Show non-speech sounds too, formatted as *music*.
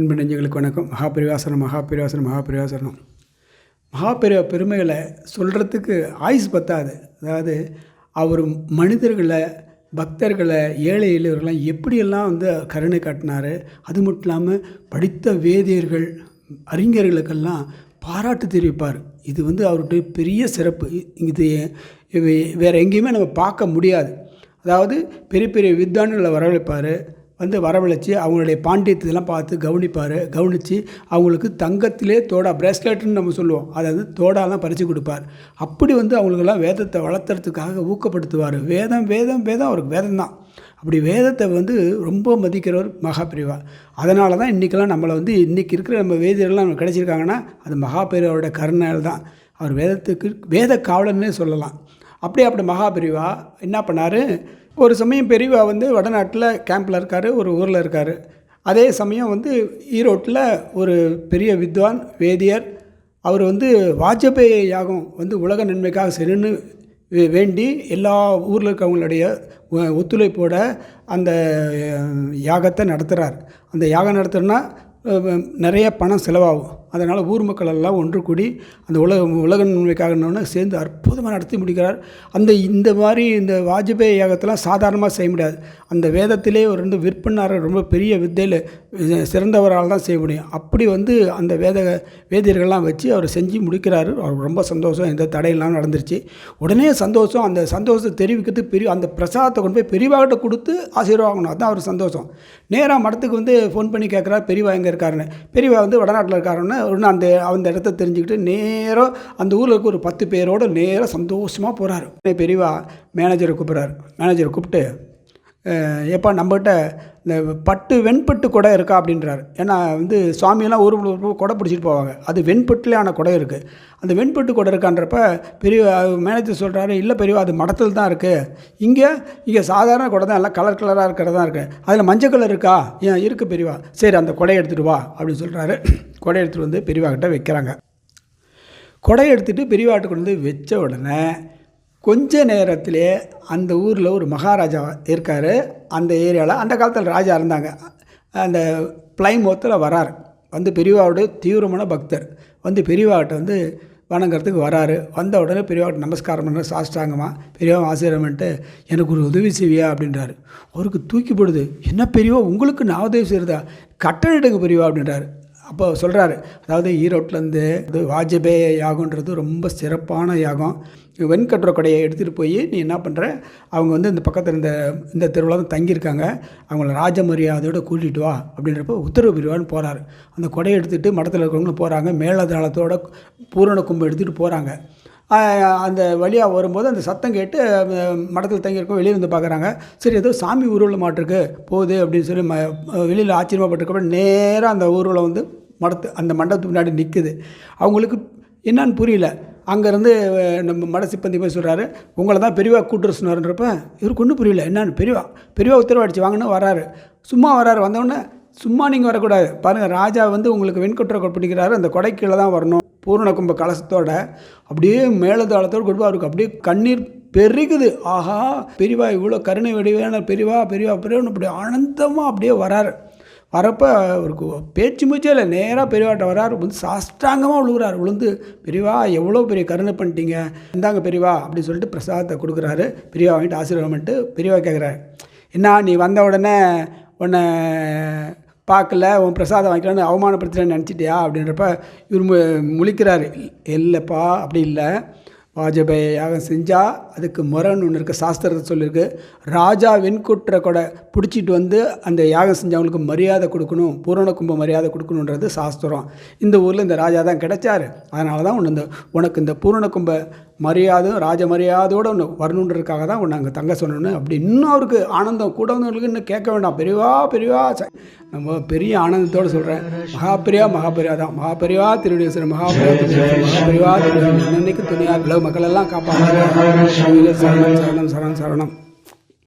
அன்பு நெஞ்சுகளுக்கு வணக்கம். மகாபிரிவாசனம் மகாபிரிவாசனம் மகாபிரிவாசனம் மகாபெரிய பெருமைகளை சொல்கிறதுக்கு ஆயுஸ் பத்தாது. அதாவது அவர் மனிதர்களை பக்தர்களை ஏழை எளியவர்கள்லாம் எப்படியெல்லாம் வந்து கருணை காட்டினார் அது மட்டும் இல்லாமல் படித்த வேதியர்கள் அறிஞர்களுக்கெல்லாம் பாராட்டு தெரிவிப்பார். இது வந்து அவருடைய பெரிய சிறப்பு. இது வே- வேறு எங்கேயுமே நம்ம பார்க்க முடியாது. அதாவது பெரிய பெரிய வித்வான்களை வரவழைப்பார் வந்து வரவழைச்சி அவங்களுடைய பாண்டியத்தெல்லாம் பார்த்து கவனிப்பார். கவனித்து அவங்களுக்கு தங்கத்திலே தோடா பிரேஸ்லெட்னு நம்ம சொல்லுவோம். அதை வந்து தோடாலாம் பறித்து கொடுப்பார். அப்படி வந்து அவங்களுக்கெல்லாம் வேதத்தை வளர்த்துறதுக்காக ஊக்கப்படுத்துவார். வேதம் வேதம் வேதம் அவருக்கு வேதம் தான் அப்படி வேதத்தை வந்து ரொம்ப மதிக்கிறவர் மகாபிரிவா. அதனால தான் இன்றைக்கெல்லாம் நம்மளை வந்து இன்றைக்கி இருக்கிற நம்ம வேதியர்கள்லாம் நம்ம கிடச்சிருக்காங்கன்னா அது மகாபிரிவாவோட கருணையால் தான் அவர் வேதத்துக்கு வேத காவலன்னே சொல்லலாம். அப்படியே அப்படி மகாபிரிவா என்ன பண்ணார்? ஒரு சமயம் பெரியவா வந்து வடநாட்டில் கேம்பில் இருக்கார் ஒரு ஊரில் இருக்கார். அதே சமயம் வந்து ஈரோட்டில் ஒரு பெரிய வித்வான் வேதியர் அவர் வந்து வாஜபேயி யாகம் வந்து உலக நன்மைக்காக செய்யணும்னு வே- வேண்டி எல்லா ஊரில் இருக்கவங்களுடைய ஒத்துழைப்போட அந்த யாகத்தை நடத்துகிறார் அந்த யாகம் நடத்துகிறேன்னா நிறைய பணம் செலவாகும். அதனால் ஊர் மக்கள் எல்லாம் ஒன்று கூடி அந்த உலக உலக நன்மைக்காக சேர்ந்து அற்புதமாக நடத்தி முடிக்கிறார். அந்த இந்த மாதிரி இந்த வாஜ்பேயி யாகத்தெல்லாம் சாதாரணமாக செய்ய முடியாது. அந்த வேதத்திலே ஒரு ரெண்டு விற்பனார் ரொம்ப பெரிய வித்தையில் சிறந்தவரால் தான் செய்ய முடியும். அப்படி வந்து அந்த வேத வேதியர்கள்லாம் வச்சு அவர் செஞ்சு முடிக்கிறாரு. அவர் ரொம்ப சந்தோஷம். எந்த தடையெல்லாம் நடந்துருச்சு. உடனே சந்தோஷம் அந்த சந்தோஷத்தை தெரிவிக்கிறதுக்கு பெரிய அந்த பிரசாதத்தை கொண்டு போய் பெரியவாகிட்ட கொடுத்து ஆசீர்வாகணும் அதுதான் அவர் சந்தோஷம். நேராக மடத்துக்கு வந்து ஃபோன் பண்ணி கேட்குறாரு. பெரியவா எங்கே இருக்காருன்னு. பெரியவா வந்து வடநாட்டில் இருக்காருன்னு ஒன்று அந்த அந்த இடத்த தெரிஞ்சுக்கிட்டு நேராக அந்த ஊரில் இருக்க ஒரு பத்து பேரோட நேராக சந்தோஷமாக போகிறாரு பெரியவா மேனேஜரை கூப்பிட்றாரு. மேனேஜரை கூப்பிட்டு ஏப்பா நம்மகிட்ட இந்த பட்டு வெண்பட்டு குடை இருக்கா அப்படின்றாரு. ஏன்னா வந்து சுவாமியெல்லாம் ஊர் ஊர் குடை பிடிச்சிட்டு போவாங்க. அது வெண்பட்டுலேயான குடை இருக்குது அந்த வெண்பட்டு குடை இருக்கான்றப்ப பெரிய மேனேஜர் சொல்கிறாரு இல்லை பெரியவா அது மடத்தில் தான் இருக்குது இங்கே இங்கே சாதாரண குடை தான் எல்லாம் கலர் கலராக இருக்கிறதா இருக்குது அதில் மஞ்சள் கலர் இருக்கா? ஏன் இருக்குது பெரியவா. சரி அந்த குடையை எடுத்துகிட்டு வா அப்படின்னு சொல்கிறாரு *clears throat* குடையை எடுத்துகிட்டு வந்து பிரிவாகிட்ட வைக்கிறாங்க. கொடையை எடுத்துகிட்டு பெரியவாட்டு கொண்டு வந்து வச்ச உடனே கொஞ்ச நேரத்திலே அந்த ஊரில் ஒரு மகாராஜா இருக்கார். அந்த ஏரியாவில் அந்த காலத்தில் ராஜா இருந்தாங்க. அந்த பிளைமோத்தில் வரார். வந்து பெரியவாவோட தீவிரமான பக்தர். வந்து பெரியவாட்ட வந்து வணங்குறதுக்கு வராரு. வந்த உடனே பெரியவாட்ட நமஸ்காரம் பண்ண சாஷ்டாங்கமாக பெரியவா ஆசீர்வாதம் பண்ணிட்டு எனக்கு ஒரு உதவி செய்வியா? அப்படின்றாரு. அவருக்கு தூக்கி போடுது. என்ன பெரியவா உங்களுக்கு நான் உதவி செய்கிறதா கட்டளிடுங்க பெரியவா அப்படின்றாரு. அப்போ சொல்கிறாரு அதாவது ஈரோட்டிலேருந்து இது வாஜபேய யாகன்றது ரொம்ப சிறப்பான யாகம். வெண்கட்டுற கொடையை எடுத்துகிட்டு போய் நீ என்ன பண்ணுற அவங்க வந்து இந்த பக்கத்தில் இந்த இந்த தெருவில் தான் தங்கியிருக்காங்க. அவங்கள ராஜ மரியாதையோடு கூட்டிகிட்டு வா அப்படின்றப்ப உத்தரவு பிரிவான்னு போகிறாரு அந்த கொடையை எடுத்துகிட்டு மடத்தில் இருக்கிறவங்களும் போகிறாங்க மேலதாளத்தோட பூரண கும்பம் எடுத்துகிட்டு போகிறாங்க அந்த வழியாக வரும்போது அந்த சத்தம் கேட்டு மடத்தில் தங்கியிருக்கோம் வெளியே வந்து பார்க்குறாங்க சரி ஏதோ சாமி ஊர்வலம் மாட்டிருக்கு போகுது அப்படின்னு சொல்லி ம வெளியில் ஆச்சரியமாகப்பட்டிருக்கப்ப நேராக அந்த ஊர்வலம் வந்து மடத்து அந்த மண்டபத்துக்கு முன்னாடி நிற்குது அவங்களுக்கு என்னன்னு புரியல. அங்கேருந்து நம்ம மட சிப்பந்தி போய் சொல்கிறாரு உங்களை தான் பெரியவா கூட்டுற சொன்னார்ன்றப்ப இவருக்கு ஒன்றும் புரியல. என்னன்னு பெரியவா பெரியவா உத்தரவாடிச்சு வாங்கன்னு வராரு. சும்மா வராரு. வந்தவுடனே சும்மா நீங்கள் வரக்கூடாது. பாருங்கள் ராஜா வந்து உங்களுக்கு வெண்கொற்ற பிடிக்கிறாரு. அந்த கொடை கீழே தான் வரணும். பூரண கும்ப கலசத்தோட. அப்படியே மேலதாளத்தோடு கொடுப்பா இருக்கும் அவருக்கு அப்படியே கண்ணீர் பெருகுது. ஆஹா பெரியவா இவ்வளோ கருணை வடிவான பெரியவா பெரியவா பெரியவன் அப்படி ஆனந்தமாக அப்படியே வராரு. வரப்போ அவருக்கு பேச்சு மூச்சே இல்லை. நேராக பெரியவாட்ட வராரு வந்து சாஷ்டாங்கமாக விழுகுறாரு விழுந்து பெரியவா எவ்வளோ பெரிய கருணை பண்ணிட்டீங்க? இந்தாங்க பெரியவா அப்படின்னு சொல்லிட்டு பிரசாதத்தை கொடுக்குறாரு. பெரியவா வாங்கிட்டு ஆசீர்வாதம் பண்ணிட்டு பெரியவா கேட்குறாரு என்ன நீ வந்த உடனே உன்னை பார்க்கல? உன் பிரசாதம் வாங்கிக்கலான்னு அவமானப்படுத்துகிறேன்னு நினச்சிட்டியா? அப்படின்றப்ப இவர் மு முழிக்கிறாரு. இல்லைப்பா அப்படி இல்லை. வாஜபேய யாகம் செஞ்சால் அதுக்கு முரண் ஒன்று இருக்குது சாஸ்திரத்தை சொல்லியிருக்கு ராஜா வெண்குற்ற கொடை பிடிச்சிட்டு வந்து அந்த யாகம் செஞ்சவங்களுக்கு மரியாதை கொடுக்கணும் பூரண கும்ப மரியாதை கொடுக்கணுன்றது சாஸ்திரம். இந்த ஊரில் இந்த ராஜா தான் கிடைச்சாரு. அதனால தான் உன்னை இந்த உனக்கு இந்த பூரண கும்ப மரியாதை ராஜ மரியாதையோடு ஒன்று வரணுன்றதுக்காக தான் ஒன்று அங்கே தங்க சொன்னோன்னு. அப்படி இன்னும் அவருக்கு ஆனந்தம் கூட வந்தவங்களுக்கு இன்னும் கேட்க வேண்டாம். பெரியவா பெரியவா நம்ம பெரிய ஆனந்தத்தோடு சொல்கிறேன் மகாபெரியா மகாபெரியா தான். மகாபெரிவா திருடேஸ்வரர் மகாபெரியா திருடேஸ்வரர் மகாபெரிவா திருடேஸ்வரர் இன்னைக்கு துணியார் உலக மக்கள் எல்லாம் காப்பாற்ற சரணம் சரணம் சரணம் சரணம்.